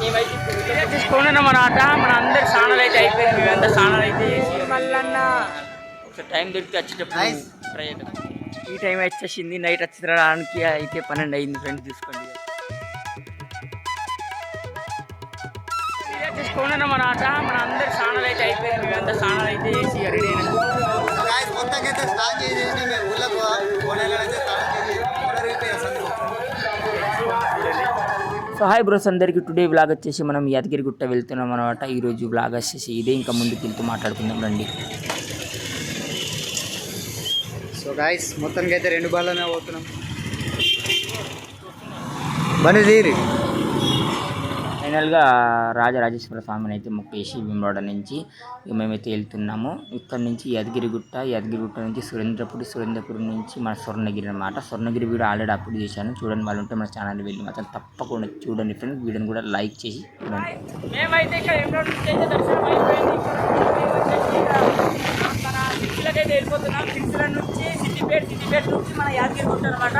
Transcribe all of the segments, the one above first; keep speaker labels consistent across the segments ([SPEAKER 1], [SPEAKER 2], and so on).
[SPEAKER 1] మేమైతే తీసుకోండి మన ఆట. మన అందరి స్నానాలు అయితే అయిపోయింది మేమంతా స్నానాలు అయితే చేసి మళ్ళన్న ఒకసారి టైం దొరికితే వచ్చేటప్పుడు
[SPEAKER 2] Nice.
[SPEAKER 1] ట్రై చేద్దాం. ఈ టైం వచ్చేసింది. నైట్ వచ్చేసరికి అయితే పన్నెండు అయింది ఫ్రెండ్స్ తీసుకోండి తీసుకోండి మన ఆట. మన అందరి స్నానాలు అయితే అయిపోయింది మేమంతా స్నానాలు అయితే చేసి రెడీ అయినా.
[SPEAKER 2] సో గాయస్ మొత్తానికైతే స్టార్ట్ చేసేసి మేము ఊళ్ళో అయితే
[SPEAKER 1] సో హాయ్ బ్రోస్ అందరికీ టుడే బ్లాగ్ వచ్చేసి మనం యాదగిరిగుట్ట వెళ్తున్నాం అనమాట ఈరోజు బ్లాగ్ వచ్చేసి ఇదే. ఇంకా ముందుకు వెళ్తూ మాట్లాడుకుందాం రండి.
[SPEAKER 2] సో గాయస్ మొత్తానికి అయితే రెండు బాల్లోనే పోతున్నాం. బండి తీరి.
[SPEAKER 1] ఫైనల్గా రాజరాజేశ్వర స్వామిని అయితే ముక్కేసి భీమవాడ నుంచి మేమైతే వెళ్తున్నాము. ఇక్కడ నుంచి యాదగిరిగుట్ట యాదగిరిగుట్ట నుంచి సురేంద్రపురి సురేంద్రపురి నుంచి మన స్వర్ణగిరి అనమాట స్వర్ణగిరి వీడియో ఆల్రెడీ అప్లోడ్ చేశాను. చూడండి వాళ్ళు ఉంటే మన ఛానల్ వెళ్ళి మాత్రం తప్పకుండా చూడండి ఫ్రెండ్స్. వీడియోని కూడా లైక్ చేసి చూడండి. మేమైతే ఇక్కడ వెళ్ళిపోతున్నాం. సిక్స్ల నుంచి మన యాదగిరిగుట్ట అనమాట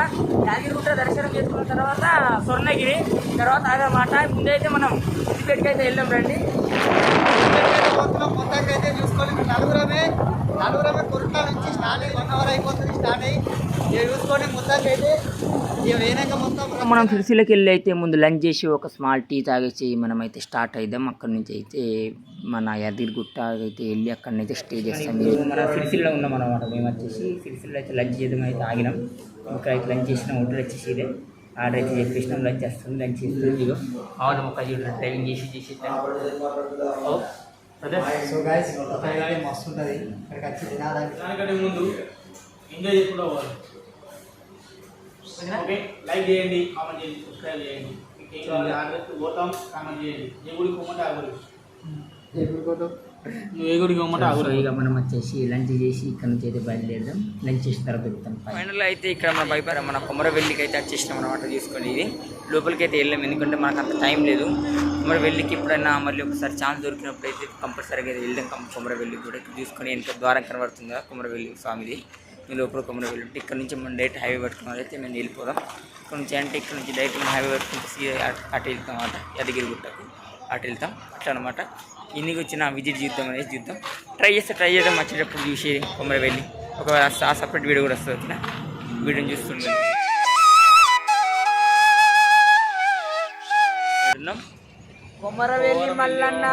[SPEAKER 1] యాదగిరిగుట్ట దర్శనం చేసుకున్న తర్వాత స్వర్ణగిరి తర్వాత అదనమాట ముందైతే మనం సిద్దిపేటకి అయితే వెళ్ళాం రండి
[SPEAKER 2] పోతున్నాం. మొత్తానికి అయితే చూసుకోవాలి మేము నలుగురమే నలుగురమే కొరట నుంచి స్టార్ట్ అయ్యి వన్ అవర్ అయిపోతుంది స్టార్ట్ అయ్యి. ఇక చూసుకోండి మొత్తానికి అయితే ఇక వేనాక మొత్తం
[SPEAKER 1] మనం సిరిసిల్లకి వెళ్ళి అయితే ముందు లంచ్ చేసి ఒక స్మాల్ టీ తాగేసి మనం అయితే స్టార్ట్ అయిద్దాం అక్కడ నుంచి అయితే మన యాదగిరిగుట్ట అయితే వెళ్ళి అక్కడ అయితే స్టే చేస్తాం. మన సిరిసిల్లో ఉన్నాం అనమాట మేము వచ్చేసి సిరిసిల్లో అయితే లంచ్ చేద్దాం అయితే ఆగినాం. ఇక్కడ అయితే లంచ్ చేసిన హోటల్ వచ్చేసి ఇదే. ఆర్డర్ అయితే చెప్పేసినాం. లంచ్ వస్తుంది లంచ్ చేస్తుంది అవును ఒక డ్రైవింగ్ చేసి చేసి
[SPEAKER 2] సో గాయస్ మస్తు ఉంటుంది. ఇక్కడికి వచ్చి
[SPEAKER 3] దానికంటే ముందు ఎంజాయ్ చేసుకుంటూ పోవాలి. ఓకే లైక్ చేయండి కామెంట్ చేయండి సబ్స్క్రైబ్ చేయండి. మీకు ఏం కావాలి? ఆర్డర్ పోతాం కామెంట్ చేయండి. ఏ గుడికి పోమంటే ఆ గుడి. నువ్వు ఏ గుడికి పోమంటే ఆ
[SPEAKER 1] సో
[SPEAKER 3] గుడి.
[SPEAKER 1] ఇక మనం వచ్చేసి లంచ్ చేసి ఇక్కడ నుంచి అయితే బయలుదేరదాం. లంచ్ చేసిన తర్వాత వెళ్తాం. ఫైనల్ అయితే ఇక్కడ మన బైపార మన కొమరవెల్లికి అయితే వచ్చేసినాం అనమాట తీసుకొని ఇది. లోపలికి అయితే వెళ్ళాం ఎందుకంటే మనకు అంత టైం లేదు. కొమరవెల్లికి ఎప్పుడైనా మళ్ళీ ఒకసారి ఛాన్స్ దొరికినప్పుడు అయితే కంపల్సరీగా అయితే వెళ్దాం కొమరవెల్లి కూడా. తీసుకొని వెనక ద్వారం కనబడుతుంది కొమరవెల్లి స్వామిది. ఈ లోపల కొమరవెల్లి ఉంటే ఇక్కడ నుంచి మనం డైరెక్ట్ హైవే పట్టుకుని అయితే మేము వెళ్ళిపోదాం. ఇక్కడ నుంచి అంటే ఇక్కడ నుంచి డైరెక్ట్ మనం హైవే పట్టుకుంటే సీదా అటు- వెళ్తాం అనమాట యాదగిరిగుట్టకు అటు వెళ్తాం. అట్లా అనమాట ఇందుకు వచ్చిన విజిట్ చూద్దాం అనేది చూద్దాం. ట్రై చేస్తే ట్రై చేద్దాం. వచ్చేటప్పుడు చూసి కొమ్మరి వెళ్ళి. ఒకవేళ ఆ సపరేట్ వీడియో కూడా వస్తుంది వచ్చిన వీడియోని చూస్తుండే. కొమ్మరవెల్లి మల్లన్న.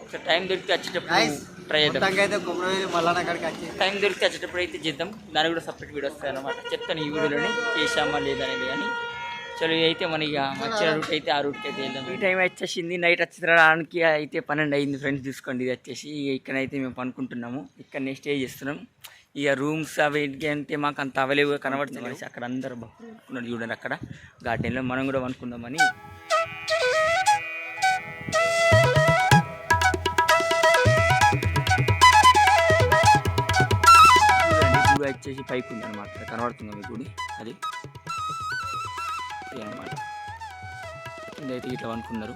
[SPEAKER 1] ఒకసారి టైం దొరికితే వచ్చేటప్పుడు ట్రై చేద్దాం.
[SPEAKER 2] అయితే కుమ్మరవేలి మళ్ళా అక్కడికి వచ్చి
[SPEAKER 1] టైం దొరికితే వచ్చేటప్పుడు అయితే చేద్దాం. దాని కూడా సపరేట్ వీడియో వస్తాయి అనమాట చెప్తాను ఈ వీడియోలోనే చేసామా లేదనేది కానీ. చలో అయితే మన ఇక వచ్చిన రూట్ అయితే ఆ రూట్కి అయితే వెళ్దాం. ఈ టైం వచ్చేసింది నైట్ వచ్చేసరికి అయితే పన్నెండు అయింది ఫ్రెండ్స్ చూసుకోండి. ఇది వచ్చేసి ఇక్కడైతే మేము పనుకుంటున్నాము. ఇక్కడనే స్టే చేస్తున్నాం. ఇక రూమ్స్ అవి అంటే మాకు అంత అవైలబుల్గా కనబడుతుంది అక్కడ అందరూ బాగున్నారు చూడండి అక్కడ. గార్డెన్లో మనం కూడా అనుకుందామని వచ్చేసి పైకి ఉంది అనమాట కనబడుతుంది మీ గుడి. అది. అనమాట ఇదైతే ఇట్లా అనుకున్నారు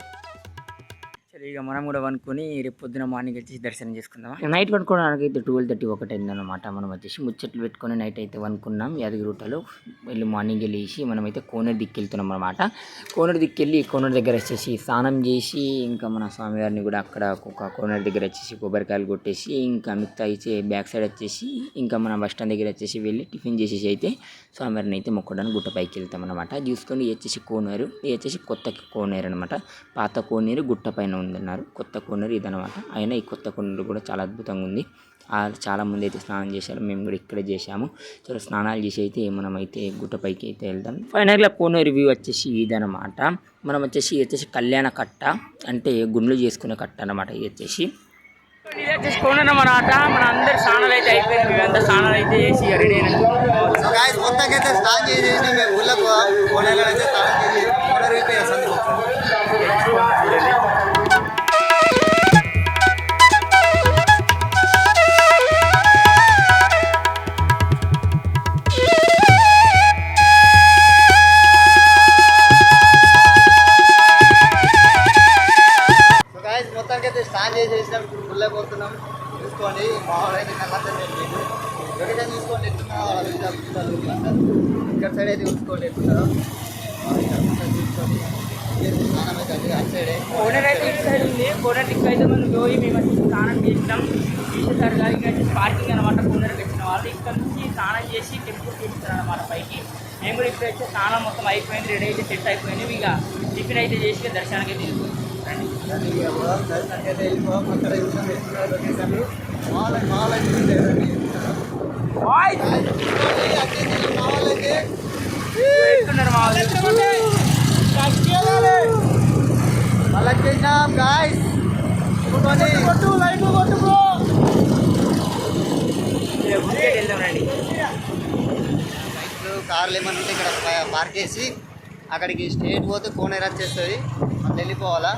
[SPEAKER 1] సరే ఇక మనం కూడా వనుకొని రేపు పొద్దున మార్నింగ్ వచ్చేసి దర్శనం చేసుకుందాం నైట్ పనుకోవడానికి అయితే ట్వెల్వ్ థర్టీ ఒకటి అయిందనమాట మనం వచ్చేసి ముచ్చట్లు పెట్టుకొని నైట్ అయితే అనుకున్నాం యాదగిరిగుట్టలో వెళ్ళి మార్నింగ్ వెళ్ళేసి మనం అయితే కోనేరు దిక్కెళ్తున్నాం అనమాట కోనేరు దిక్కెళ్ళి కోనేరు దగ్గర వచ్చేసి స్నానం చేసి ఇంకా మన స్వామివారిని కూడా అక్కడ ఒక కోనేరు దగ్గర వచ్చేసి కొబ్బరికాయలు కొట్టేసి ఇంకా మిగతా అయితే బ్యాక్ సైడ్ వచ్చేసి ఇంకా మన బస్ స్టాండ్ దగ్గర వచ్చేసి వెళ్ళి టిఫిన్ చేసేసి అయితే స్వామివారిని అయితే మొక్కడానికి గుట్ట పైకి వెళ్తాం అనమాట చూసుకొని వచ్చేసి కోనేరు ఇది వచ్చేసి కొత్త కోనేరు అనమాట పాత కోనేరు గుట్ట పైన ఉంది. ఉందన్నారు కొత్త కోనేరు ఇదనమాట అయినా ఈ కొత్త కోనేరు కూడా చాలా అద్భుతంగా ఉంది. ఆ చాలా మంది అయితే స్నానం చేశారు. మేము కూడా ఇక్కడే చేశాము. సో స్నానాలు చేసి అయితే మనం అయితే గుట్ట పైకి అయితే వెళ్దాం. ఫైనల్గా కోనేరు వ్యూ వచ్చేసి ఇదనమాట మనం వచ్చేసి ఇది వచ్చేసి కళ్యాణ కట్ట. అంటే గుండ్లు చేసుకునే కట్ట అనమాట ఇది వచ్చేసి. ఇది వచ్చేసి కోనేరు మన ఆట మన అందరి స్నానాలు అయితే అయిపోయింది మేమంతా స్నానాలు అయితే చేసి రెడీ
[SPEAKER 2] సో గాయస్ మొత్తానికి అయితే స్టార్ట్ చేసేసి మేము ఊళ్ళో కోడేలో
[SPEAKER 1] ఓనర్ అయితే ఇటు సైడ్ ఉంది ఇక్కడ అయితే మనం పోయి మేము వచ్చి స్నానం చేసినాం. కానీ ఇక్కడ వచ్చి పార్కింగ్ అనమాట ఓనర్ పెట్టిన వాళ్ళు. ఇక్కడ నుంచి స్నానం చేసి టెంపుల్ చేస్తారు అనమాట పైకి. మేము కూడా ఇప్పుడు వచ్చి స్నానం మొత్తం అయిపోయింది. రెడీ అయితే సెట్ అయిపోయింది. ఇక టిఫిన్ అయితే చేసి దర్శనానికి అయితే తీసుకుంటాం
[SPEAKER 2] రండి ఇక పోదాం దర్శనానికి అయితే వెళ్ళిపోదాం అక్కడ చూసాం ఎట్లున్నారో లొకేషన్లు మాల్ మాల్ అయితే ఉంది, రండి ఎట్లున్నారో.
[SPEAKER 1] ఎత్తున్నారు మా వాళ్ళు
[SPEAKER 2] మళ్ళీ వచ్చేసినాం గాయస్ కొట్టు లైట్ కొట్టు బ్రో
[SPEAKER 1] ఇక గుడికి వెళ్దాం రండి.
[SPEAKER 2] బైక్లు కార్లు ఏమైనా ఉంటే ఇక్కడ పార్క్ చేసి అక్కడికి స్టేట్ పోతే కోనేరు వచ్చేస్తుంది మనం వెళ్ళిపోవాలా?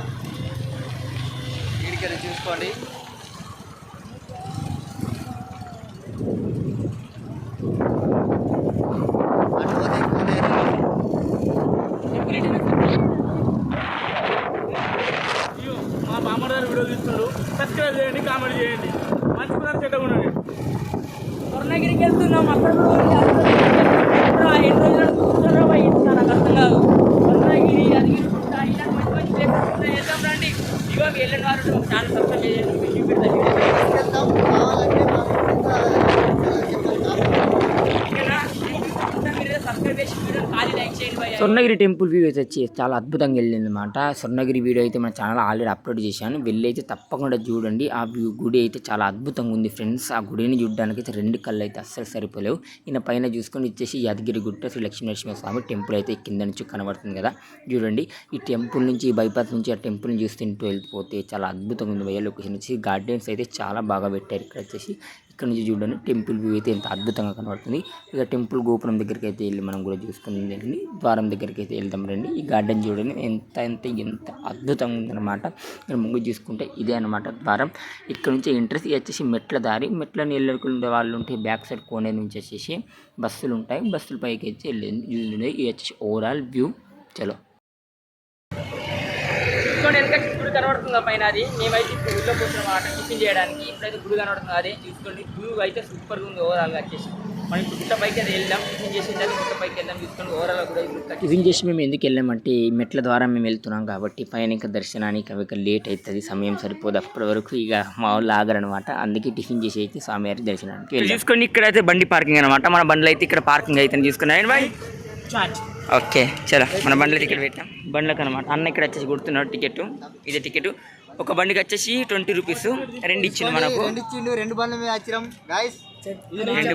[SPEAKER 2] వీడికి చూసుకోండి అటు పోతే కోనేరు
[SPEAKER 3] అయ్యో, మా బామ్మగారు వీడియో తీస్తున్నారు సబ్స్క్రైబ్ చేయండి కామెంట్ చేయండి మంచి పదార్థం చెడ్డగా ఉండండి
[SPEAKER 1] స్వర్ణగిరికి వెళ్తున్నాం అక్కడ కూడా ఉంది, అక్కడ కూడా ఉంది. ఎప్పుడు ఆ ఎన్ని రోజులు కూర్చున్నారో పోయి ఇంత నాకు అర్థం కాదు స్వర్ణగిరి అదిగిరి గుట్ట ఇలా మంచి మంచి ప్లేసెస్ ఉన్నాయి వెళ్దాం రండి ఇగో వెళ్ళిన వారు చాలా సబ్స్క్రైబ్ చేయండి మీకు చూపెడతాను
[SPEAKER 2] వెళ్తాం కావాలంటే మా
[SPEAKER 1] స్వర్ణగిరి టెంపుల్ వ్యూ అయితే వచ్చి చాలా అద్భుతంగా వెళ్ళింది అనమాట స్వర్ణగిరి వీడియో అయితే మన ఛానల్ ఆల్రెడీ అప్లోడ్ చేశాను. వెళ్ళి తప్పకుండా చూడండి. ఆ వ్యూ గుడి అయితే చాలా అద్భుతంగా ఉంది ఫ్రెండ్స్ ఆ గుడిని చూడడానికి అయితే రెండు కళ్ళు అయితే అస్సలు సరిపోలేవు. ఈయన పైన చూసుకొని వచ్చేసి యాదగిరి గుట్ట శ్రీ లక్ష్మీ స్వామి టెంపుల్ అయితే కింద నుంచి కనబడుతుంది కదా. చూడండి ఈ టెంపుల్ నుంచి ఈ బైపాస్ నుంచి ఆ టెంపుల్ని చూస్తుంటూ వెళ్ళిపోతే చాలా అద్భుతంగా ఉంది. వయ్య లొకేషన్ వచ్చి గార్డెన్స్ అయితే చాలా బాగా పెట్టారు. ఇక్కడ వచ్చేసి ఇక్కడ నుంచి చూడండి టెంపుల్ వ్యూ అయితే ఎంత అద్భుతంగా కనబడుతుంది. ఇక టెంపుల్ గోపురం దగ్గరికి అయితే వెళ్ళి మనం కూడా చూసుకుందండి ద్వారం దగ్గరికి అయితే వెళ్దాం రండి. ఈ గార్డెన్ చూడండి ఎంత ఎంత ఎంత అద్భుతంగా ఉందన్నమాట. ఇక్కడ ముందు చూసుకుంటే ఇదే అనమాట ద్వారం. ఇక్కడ నుంచి ఎంట్రెన్స్ వచ్చేసి మెట్ల దారి. మెట్లని వెళ్ళకుండా వాళ్ళు ఉంటే బ్యాక్ సైడ్ కోనే నుంచి వచ్చేసి బస్సులు ఉంటాయి. బస్సుల పైకి వచ్చి వెళ్ళింది ఇది వచ్చేసి ఓవరాల్ వ్యూ చలో. చూసుకోండి వెనక గుడి కనబడుతుంది పైన అది? మేమైతే ఇప్పుడు గుడిలో కూర్చున్నాం అన్నమాట టిఫిన్ చేయడానికి. ఇప్పుడైతే గుడి కనబడుతుంది. అదే చూసుకోండి. వ్యూ అయితే సూపర్గా ఉంది ఓవరాల్గా వచ్చేసి. మనం ఇప్పుడు గుట్ట పైకి అయితే వెళ్దాం. టిఫిన్ తర్వాత గుట్ట పైకి వెళ్దాం చూసుకోండి. ఓవరాల్ కూడా టిఫిన్ చేసి మేము ఎందుకు వెళ్ళామంటే ఈ మెట్ల ద్వారా మేము వెళ్తున్నాం కాబట్టి పైన ఇంకా దర్శనానికి అవి లేట్ అవుతుంది. సమయం సరిపోదు. అప్పటి వరకు ఇక మా వాళ్ళు ఆగరనమాట అందుకే టిఫిన్ చేసి అయితే స్వామివారి దర్శనానికి వెళ్ళాం. చూసుకోండి ఇక్కడ అయితే బండి పార్కింగ్ అనమాట మన బండ్లు అయితే ఇక్కడ పార్కింగ్ అయితే చూసుకున్నాను బాయ్? ఓకే చలో మన బండ్ల టికెట్ పెట్టాం బండ్లకు అనమాట అన్న ఇక్కడ వచ్చేసి గుర్తున్నాడు టికెట్ ఇదే టికెట్ ఒక బండికి వచ్చేసి ట్వంటీ రూపీస్. రెండు ఇచ్చింది మనకు.
[SPEAKER 2] రెండు బండ్ల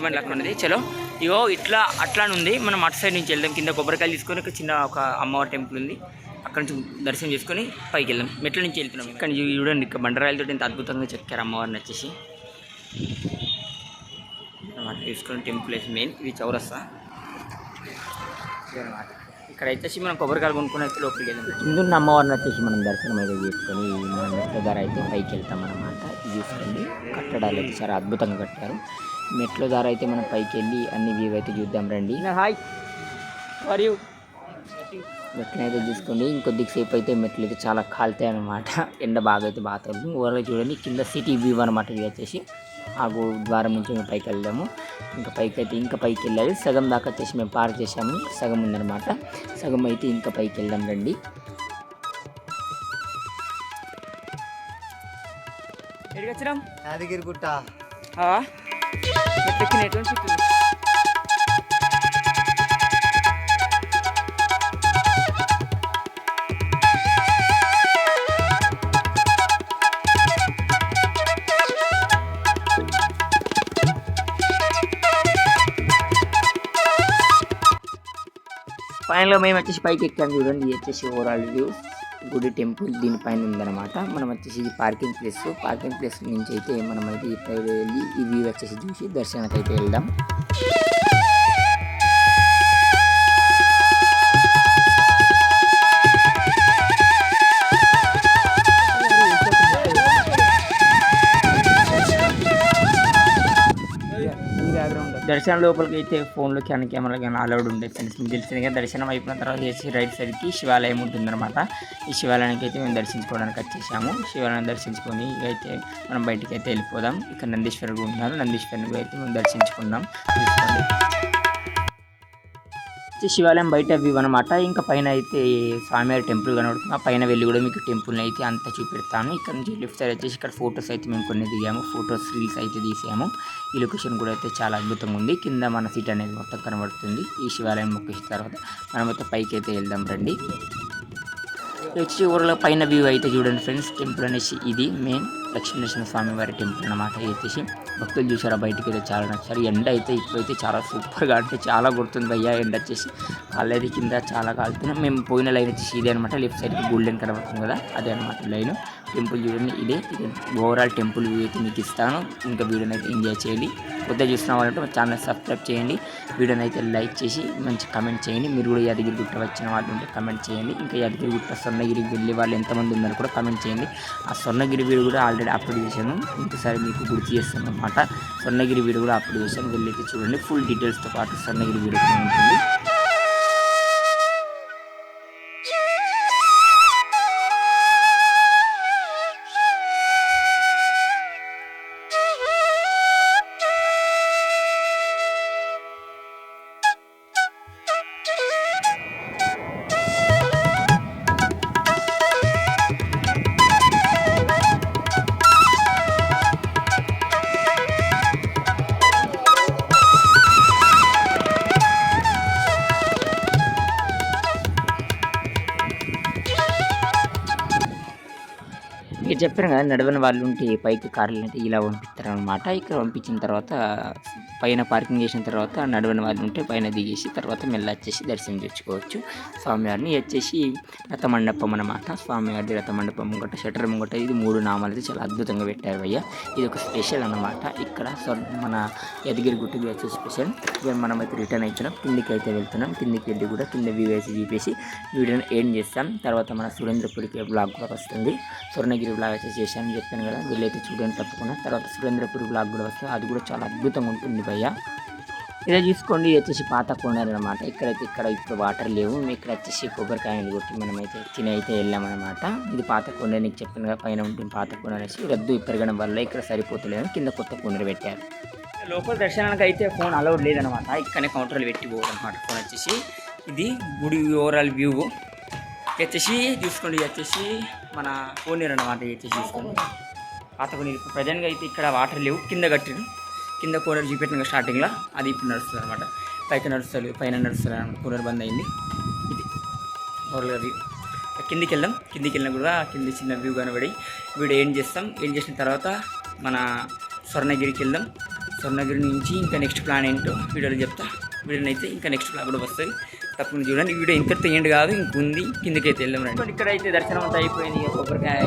[SPEAKER 1] బండ్లకు ఉన్నది. చలో ఇగో ఇట్లా అట్లానే ఉంది. మనం అటు సైడ్ నుంచి వెళ్దాం. కింద కొబ్బరికాయలు తీసుకొని ఒక చిన్న ఒక అమ్మవారి టెంపుల్ ఉంది. అక్కడ నుంచి దర్శనం చేసుకొని పైకి వెళ్దాం. మెట్ల నుంచి వెళ్తున్నాం. ఇక్కడ చూడండి ఇక్కడ బండరాయలతో ఎంత అద్భుతంగా చెక్కారు అమ్మవారిని వచ్చేసి. తీసుకొని టెంపుల్ వేసి మెయిన్ ఇది చౌరస్తా. ఇదన్నమాట ఇక్కడ వచ్చేసి మనం కొబ్బరికాయలు కొనుక్కొని లోపలికి వెళ్దాం. కింద అమ్మవారిని వచ్చేసి మనం దర్శనం అయితే చేసుకొని మన మెట్ల ద్వారా అయితే పైకి వెళ్తాం అనమాట ఇది చూసుకోండి. కట్టడాలు అయితే చాలా అద్భుతంగా కట్టారు. మెట్ల ద్వారా అయితే మనం పైకి వెళ్ళి అన్ని వ్యూ అయితే చూద్దాం రండి. హాయ్. మరియు మెట్లు అయితే చూసుకోండి. ఇంకొద్దిగా సేపు అయితే మెట్లు అయితే చాలా కాలుతాయి అనమాట ఎండ బాగా అయితే బాగా తగ్గుతుంది ఓవరాల్ చూడండి. కింద సిటీ వ్యూ అనమాట ఇది వచ్చేసి. ఆ గు- ద్వారం నుంచి మేము పైకి వెళ్దాము ఇంకా పైకి అయితే ఇంకా పైకి వెళ్ళాలి సగం దాకా వచ్చేసి మేము పార్క్ చేసాము సగం ఉందన్నమాట. సగం అయితే ఇంకా పైకి వెళ్దాం రండి ఎక్కడికి వచ్చినాం
[SPEAKER 2] యాదగిరి గుట్ట
[SPEAKER 1] ఎక్కినటువంటి ఫైనల్గా మేము వచ్చేసి పైకి ఎక్కాం చూడండి ఇది వచ్చేసి ఓవరాల్ వ్యూ గుడి టెంపుల్ దీనిపైన ఉందన్నమాట. మనం వచ్చేసి ఇది పార్కింగ్ ప్లేస్ పార్కింగ్ ప్లేస్ నుంచి అయితే మనం అయితే ఈ సైడ్ వెళ్ళి ఈ వ్యూ వచ్చేసి చూసి దర్శనానికి అయితే వెళ్దాం. దర్శనం లోపలికి అయితే ఫోన్లో క్యాన్ కెమెరా కానీ అలౌడ్ ఉండే ఫ్రెండ్స్ మీకు తెలిసింది కదా దర్శనం అయిపోయిన తర్వాత చేసి రైట్ సైడ్కి శివాలయం ఉంటుందన్నమాట. ఈ శివాలయానికి అయితే మేము దర్శించుకోవడానికి వచ్చేసాము. శివాలయం దర్శించుకొని అయితే మనం బయటికి అయితే వెళ్ళిపోదాం. ఇక్కడ నందీశ్వరుడు ఉన్నారు. నందీశ్వరుని అయితే మేము దర్శించుకుందాం శివాలయం బయట వ్యూ అనమాట ఇంకా పైన అయితే స్వామివారి టెంపుల్ కనబడుతుంది. ఆ పైన వెళ్ళి కూడా మీకు టెంపుల్ని అయితే అంతా చూపెడతాను. ఇక్కడ నుంచి లెఫ్ట్ సైడ్ వచ్చేసి ఇక్కడ ఫొటోస్ అయితే మేము కొన్ని దిగాము. ఫొటోస్ రీల్స్ అయితే తీసాము. ఈ లొకేషన్ కూడా అయితే చాలా అద్భుతంగా ఉంది. కింద మన సీట్ అనేది మొత్తం కనబడుతుంది. ఈ శివాలయం మొక్కేసిన తర్వాత మనం అయితే పైకి అయితే వెళ్దాం రండి. వచ్చి ఊరిలో పైన వ్యూ అయితే చూడండి ఫ్రెండ్స్. టెంపుల్ అనేసి ఇది మెయిన్. లక్ష్మీనరసింహ స్వామి వారి టెంపుల్ అనమాట ఇది భక్తులు చూసారా బయటికి అయితే చాలా నచ్చారు. ఎండ అయితే ఇప్పుడైతే చాలా సూపర్గా అంటే చాలా గుర్తుంది భయ్యా ఎండ వచ్చేసి. కాలేది కింద చాలా కాలుతున్నాం. మేము పోయిన లైన్ వచ్చేసి ఇదే అనమాట లెఫ్ట్ సైడ్కి గోల్డెన్ కనబడుతుంది కదా అదే అనమాట లైన్. టెంపుల్ చూడండి ఇదే ఓవరాల్ టెంపుల్ వ్యూ అయితే మీకు ఇస్తాను. ఇంకా వీడియోని అయితే ఎంజాయ్ చేయండి. కొత్త చూసిన వాళ్ళంటే ఛానల్ సబ్స్క్రైబ్ చేయండి. వీడియోని అయితే లైక్ చేసి మంచి కమెంట్ చేయండి. మీరు కూడా యాదగిరి గుట్ట వచ్చిన వాళ్ళు ఉంటే కమెంట్ చేయండి. ఇంకా యాదగిరి గుట్ట స్వర్ణగిరికి వెళ్ళే వాళ్ళు ఎంతమంది ఉన్నారు కూడా కమెంట్ చేయండి. ఆ స్వర్ణగిరి వీడియో కూడా ఆల్రెడీ అప్లోడ్ చేశాను. ఇంకోసారి మీకు గుర్తు చేస్తాను అనమాట స్వర్ణగిరి వీడియో కూడా అప్లోడ్ చేశాను. వెళ్ళి చూడండి. ఫుల్ డీటెయిల్స్తో పాటు స్వర్ణగిరి వీడియో కూడా ఉంటుంది. ఇక చెప్పాను కదా నడవని వాళ్ళు ఉంటే పైకి కార్లు అంటే ఇలా పంపిస్తారు అనమాట ఇక్కడ పంపించిన తర్వాత పైన పార్కింగ్ చేసిన తర్వాత నడవని వాళ్ళు ఉంటే పైన దిగేసి తర్వాత మెల్ల వచ్చేసి దర్శనం చేసుకోవచ్చు. స్వామివారిని వచ్చేసి రథమండపం అన్నమాట. స్వామివారి రథమండపం ముంగట షటర్ ముంగట ఇది మూడు నామాలు అయితే చాలా అద్భుతంగా పెట్టారు అయ్యా. ఇది ఒక స్పెషల్ అనమాట ఇక్కడ స్వర్ మన యదగిరి గుట్టుకి వచ్చే స్పెషల్. ఇక మనం అయితే రిటర్న్ అవుతున్నాం కిందికి అయితే వెళ్తున్నాం. కిందికి వెళ్ళి కూడా కింద వ్యూ వేసి చూపేసి వీడియోని ఎండ్ చేస్తాం. తర్వాత మన సురేంద్రపురికి బ్లాగ్ కూడా వస్తుంది. స్వర్ణగిరి బ్లాగ్ అయితే చేశాను. చెప్పాను కదా. వీళ్ళైతే చూడండి తప్పకుండా. తర్వాత సురేంద్రపురి బ్లాగ్ కూడా వస్తుంది. అది కూడా చాలా అద్భుతంగా ఉంటుంది. భయ్య ఇదే చూసుకోండి ఇది వచ్చేసి పాత కోనేరు అనమాట ఇక్కడైతే ఇక్కడ ఇప్పుడు వాటర్ లేవు. ఇక్కడ వచ్చేసి కొబ్బరికాయలు కొట్టి మనమైతే తిని అయితే వెళ్ళామన్నమాట. ఇది పాత కోనేరు నీకు చెప్పిన పైన ఉంటుంది పాత కోనేరు అనేసి. రద్దు పెరగడం వల్ల ఇక్కడ సరిపోతలేదని కింద కొత్త కోనేరు పెట్టారు. లోపల దర్శనానికి అయితే ఫోన్ అలౌడ్ లేదనమాట ఇక్కడనే కౌంటర్లు పెట్టి పోవాలన్నమాట ఫోన్ వచ్చేసి. ఇది గుడి ఓవరాల్ వ్యూ వచ్చేసి చూసుకోండి వచ్చేసి మన కోనేరు అనమాట వచ్చేసి చూసుకోండి. పాత కోనేరు. ప్రజెంట్గా అయితే ఇక్కడ వాటర్ లేవు. కింద కట్టిరు కింద కూలర్ చూపెట్టిన స్టార్టింగ్లో అది ఇప్పుడు నడుస్తుంది అనమాట పైకి నడుస్తుంది పైన నడుస్తుంది అనమాట కూలర్ బంద్ అయింది. ఇది ఓవరాల్గా వ్యూ కిందికి వెళ్దాం. కిందికి వెళ్ళిన కూడా కింది చిన్న వ్యూ కనబడి వీడియో ఏం చేస్తాం? ఏం చేసిన తర్వాత మన స్వర్ణగిరికి వెళ్దాం. స్వర్ణగిరి నుంచి ఇంకా నెక్స్ట్ ప్లాన్ ఏంటో వీడియోలో చెప్తా. వీడియోని అయితే ఇంకా నెక్స్ట్ ప్లాన్ కూడా వస్తుంది. తప్పకుండా చూడండి. వీడియో ఇంతటితో ఏంటి కాదు ఇంకుంది కిందకి అయితే వెళ్దాం రండి. ఇక్కడ అయితే దర్శనం అంతా అయిపోయింది. ఇక కొబ్బరికాయ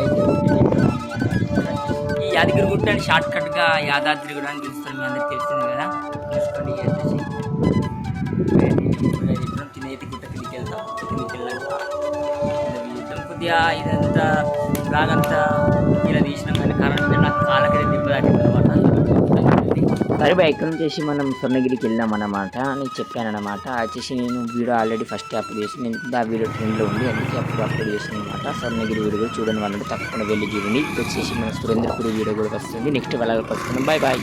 [SPEAKER 1] అయితే యాదగిరి గుట్ట అని షార్ట్ కట్గా యాదాద్రి కూడా అని పిలుస్తారు మీ అందరికి తెలిసింది కదా? చూసుకోండి వచ్చేసి తినేది గుట్ట కిందికి వెళ్తాం కిందికి వెళ్ళాక కొద్దిగా ఇదంతా బాగంతా ఇలా తీసినాం కానీ కారణం నాకు కాళ్ళకి దెబ్బ తాకింది అనమాట సరే బై ఇక్కడ నుంచి మనం స్వర్ణగిరికి వెళ్ళాం అనమాట నీకు చెప్పాను అనమాట వచ్చేసి నేను వీడియో ఆల్రెడీ ఫస్ట్ అప్లోడ్ చేసి నేను ఆ వీడియో ట్రెండ్లో ఉంది అందుకే అప్పుడు అప్లోడ్ చేసిన అనమాట స్వర్ణగిరి వీడియో కూడా చూడండి వాళ్ళు తప్పకుండా వెళ్ళి చూడండి. ఇది వచ్చేసి మన సురేంద్రపూర్ వీడియో కూడా వస్తుంది. నెక్స్ట్ వెళ్ళాలి వస్తుంది బాయ్ బాయ్